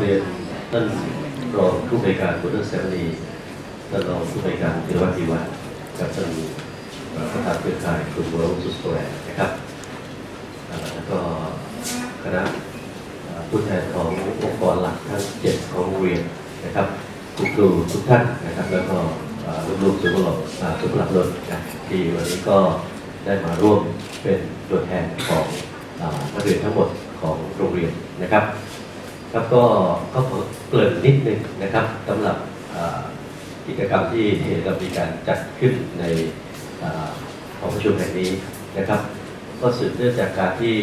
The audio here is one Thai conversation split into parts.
เรียนท่านรองผู้บริการบุตรเสรีท่านรองผู้บริการธีรวนตีวันกับท่านประธานเครือข่ายคุณวรวุสุสแสวงนะครับแล้วก็คณะผู้แทนขององค์กรหลักทั้งเจ็ดของโรงเรียนนะครับคุณครูทุกท่านนะครับ แล้วก็ลูกๆสุขภาพอ่าสุขภาพรถนะที่วันนี้ก็ได้มาร่วมเป็นตัวแทนของนักเรียนทั้งหมดของโรงเรียนนะครับ ครับก็ก็ขอเกริ่นนิดนึงนะครับสำหรับกิจกรรมที่เรามีการจัดขึ้นในอ่าหอประชุมแห่งนี้นะครับ ก็สืบเนื่องจากการที่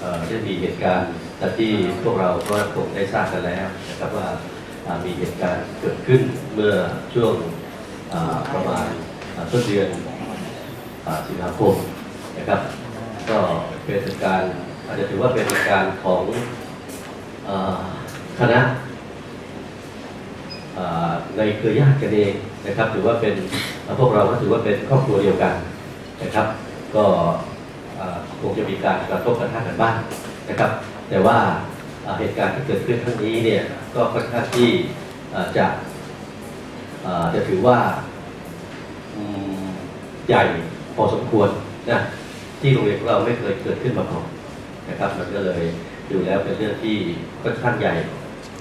เอ่อได้มีเหตุการณ์แต่ที่พวกเราก็คงได้ทราบกันแล้วนะครับว่ามีเหตุการณ์เกิดขึ้นเมื่อช่วงประมาณต้นเดือนสิงหาคมนะครับ ก็เป็นการอาจจะถือว่าเป็นการของ คณะในเครือญาติกันเองนะครับถือว่าเป็นพวกเราก็ถือว่าเป็นครอบครัวเดียวกันนะครับ ก็คงจะมีการกระทบกระทั่งกันบ้างนะครับ แต่ว่าเหตุการณ์ที่เกิดขึ้นครั้งนี้เนี่ยก็ค่อนข้างที่จะจะถือว่าใหญ่พอสมควรนะที่โรงเรียนของเราไม่เคยเกิดขึ้นมาก่อนนะครับมันก็เลย ดูแล้วเป็นเรื่องที่ค่อนข้างใหญ่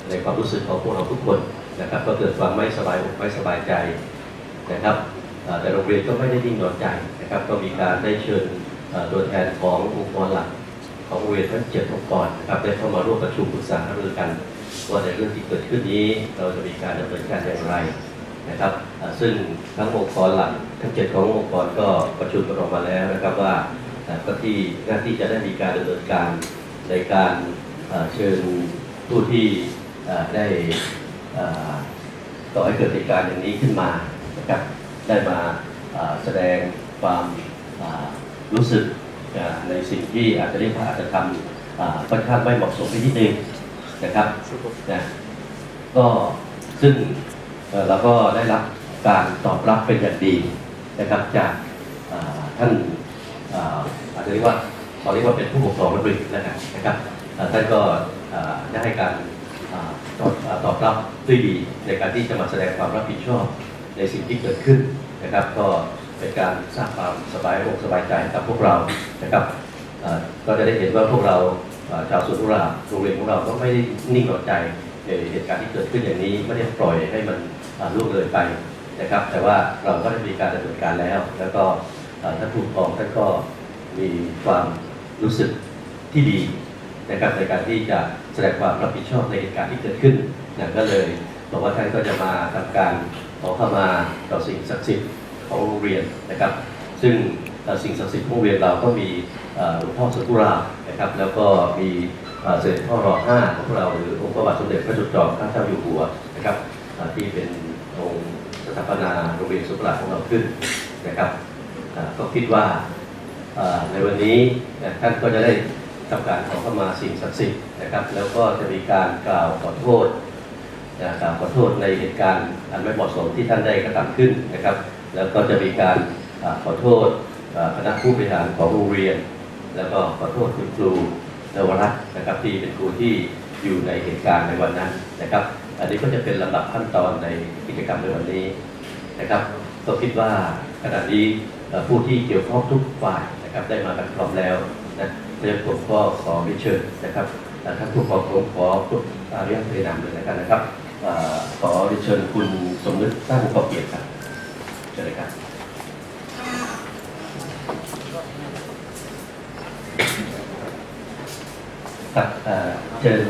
ในความรู้สึกของพวกเราทุกคนนะครับ ก็เกิดความไม่สบายอกไม่สบายใจนะครับแต่โรงเรียนก็ไม่ได้นิ่งนอนใจนะครับ ก็มีการได้เชิญตัวแทนขององค์กรหลักของโรงเรียนทั้งเจ็ดองค์กรนะครับได้เข้ามาร่วมประชุมปรึกษาหารือกันว่าในเรื่องที่เกิดขึ้นนี้เราจะมีการดำเนินการอย่างไรนะครับ ซึ่งทั้งองค์กรหลักทั้งเจ็ดขององค์กรก็ประชุมกันออกมาแล้วนะครับว่าก็ที่หน้าที่จะได้มีการดำเนินการ ในการเชิญผู้ที่ได้เอ่อก่อให้เกิดเหตุการณ์อย่างนี้ขึ้นมานะครับได้มาแสดงความรู้สึกในสิ่งที่อาจจะเรียกว่าอาจจะทำค่อนข้างไม่เหมาะสมไปนิดนึงนะครับนะก็ซึ่งเราก็ได้รับการตอบรับเป็นอย่างดีนะครับจากท่านอาจจะเรียกว่า ขาเรียกว่าเป็นผู้ปกครองนักเรียนแล้วกันนะครับท่านก็ได้ให้การตอบรับด้วยดีในการที่จะมาแสดงความรับผิดชอบในสิ่งที่เกิดขึ้นนะครับ ก็เป็นการสร้างความสบายอกสบายใจกับพวกเรานะครับก็จะได้เห็นว่าพวกเราชาวสุรุราโรงเรียนของเราก็ไม่ได้นิ่งนอนใจในเหตุการณ์ที่เกิดขึ้นอย่างนี้ไม่ได้ปล่อยให้มันล่วงเลยไปนะครับ แต่ว่าเราก็ได้มีการดำเนินการแล้ว แล้วก็ท่านผู้ปกครองท่านก็มีความ รู้สึกที่ดีนะครับในการที่จะแสดงความรับผิดชอบในเหตุการณ์ที่เกิดขึ้นนะก็เลยบอกว่าท่านก็จะมาทำการขอเข้ามาต่อสิ่งศักดิ์สิทธิ์ของโรงเรียนนะครับ ซึ่งสิ่งศักดิ์สิทธิ์ของโรงเรียนเราก็มีหลวงพ่อสุธุรานะครับ แล้วก็มีเสด็จพ่อรอห้าของพวกเราหรือองค์พระบาทสมเด็จพระจุลจอมเกล้าเจ้าอยู่หัวนะครับที่เป็นองค์สถาปนาโรงเรียนสุภราของเราขึ้นนะครับก็คิดว่า ในวันนี้นะท่านก็จะได้ทำการขอเข้ามาสิ่งศักดิ์สิทธิ์นะครับ แล้วก็จะมีการกล่าวขอโทษนะกล่าวขอโทษในเหตุการณ์อันไม่เหมาะสมที่ท่านได้กระทำขึ้นนะครับ แล้วก็จะมีการขอโทษคณะผู้บริหารของโรงเรียน แล้วก็ขอโทษคุณครูนวรัตน์นะครับที่เป็นครูที่อยู่ในเหตุการณ์ในวันนั้นนะครับ อันนี้ก็จะเป็นลำดับขั้นตอนในกิจกรรมในวันนี้นะครับก็คิดว่าขณะนี้ผู้ที่เกี่ยวข้องทุกฝ่าย นะครับได้มากันพร้อมแล้วนะเรียนผมก็ขอวิเชิญนะครับท่านผู้ปกครองขอทุกอาเรียกเรียนนำเลยนะครับนะครับเอ่อขอเชิญคุณสมนึกตั้งขอบเกียรติครับเชิญเลยครับครับเชิญ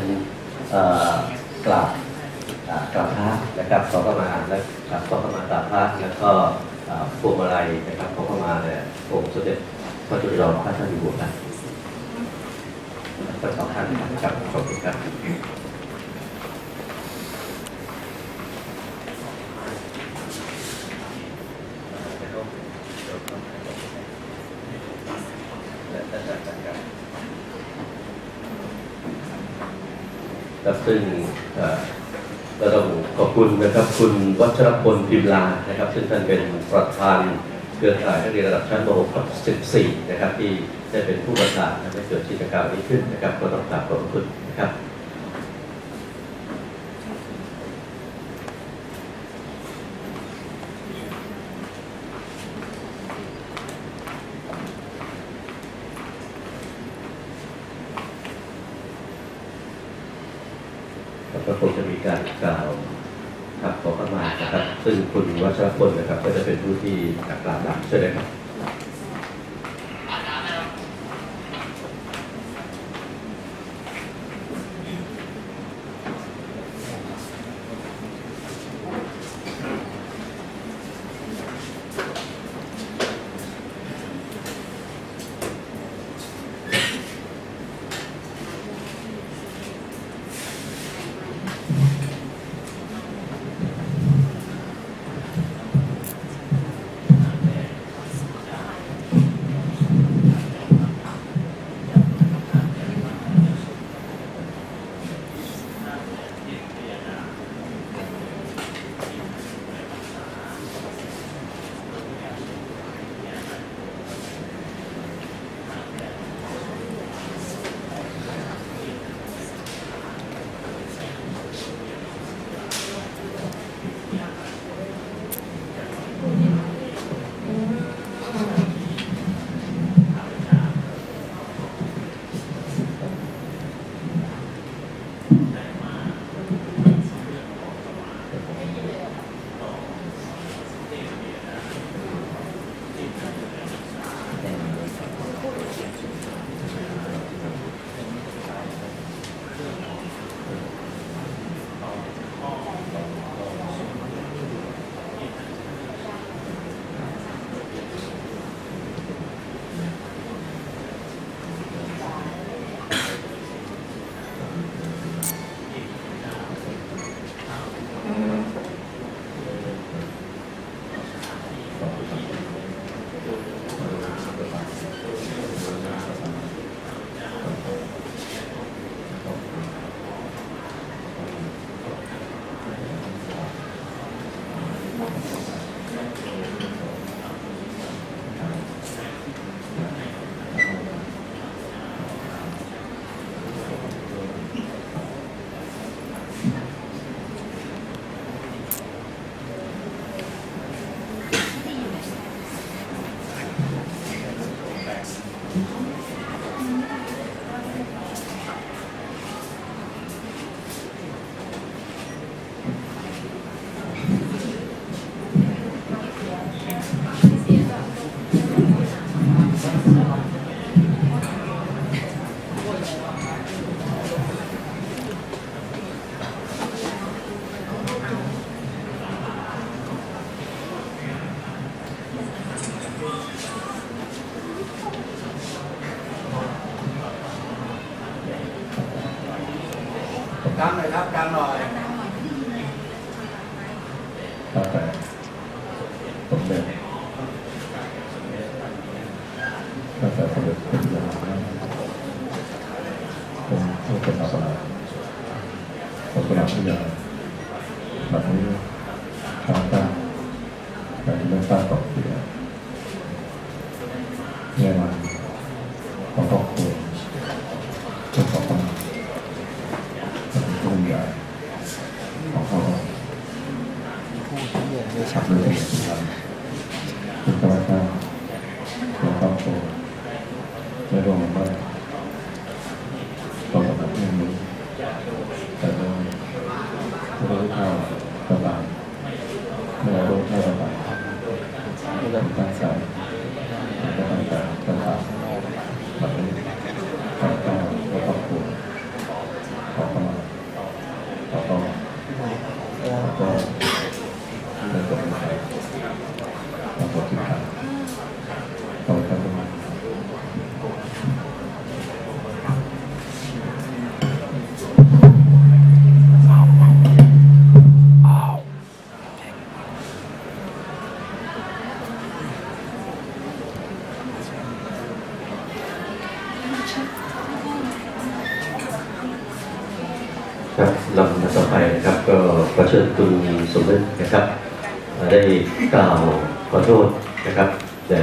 กราบกราบพระนะครับขอเข้ามาและครับขอเข้ามากราบพระแล้วก็พวงมาลัยนะครับขอเข้ามาเนี่ยองค์สมเด็จ พระจุลจอมพระเจ้าอยู่หัวครับทั้งสองท่านครับขอบคุณครับครับซึ่งเอ่อก็ต้องขอบคุณนะครับคุณวัชรพลพิมลานะครับ ซึ่งท่านเป็นประธาน เครือข่ายนักเรียนระดับชั้นม .6 กับ14 นะครับ ที่ได้เป็นผู้ประสานทำให้เกิดกิจกรรมนี้ขึ้นนะครับก็ต้องกราบขอบคุณนะครับแล้วก็จะมีการกล่าว ขอเข้ามานะครับ ซึ่งคุณวัชรพลนะครับ ก็จะเป็นผู้ที่กล่าวนำใช่ไหมครับ สมเด็จตั้งแต่สมเด็จพระบิดาเป็นผู้เป็นอัปราอัปราพิยาแบบนี้ข้าพเจ้าแต่ไม่ทราบต่อเสียแน่นอนของครอบครัวเป็นของคนเป็นผู้ใหญ่ของเขา ฉับเลยคุณพระเจ้าหลวงพ่อโตไม่รวมว่าตอนสมัยนี้ แต่เรื่องรู้ เท่าก็ตามไม่รู้เท่าก็ตามไม่ได้ตั้งใจไม่ได้ตั้งใจก็ตามแบบนี้ข้าพเจ้าและครอบครัวขอเข้ามาขอเข้ามาแล้วก็ ลำดับต่อไปนะครับ ก็ขอเชิญคุณสมฤทธิ์นะครับ ได้กล่าวขอโทษนะครับแต่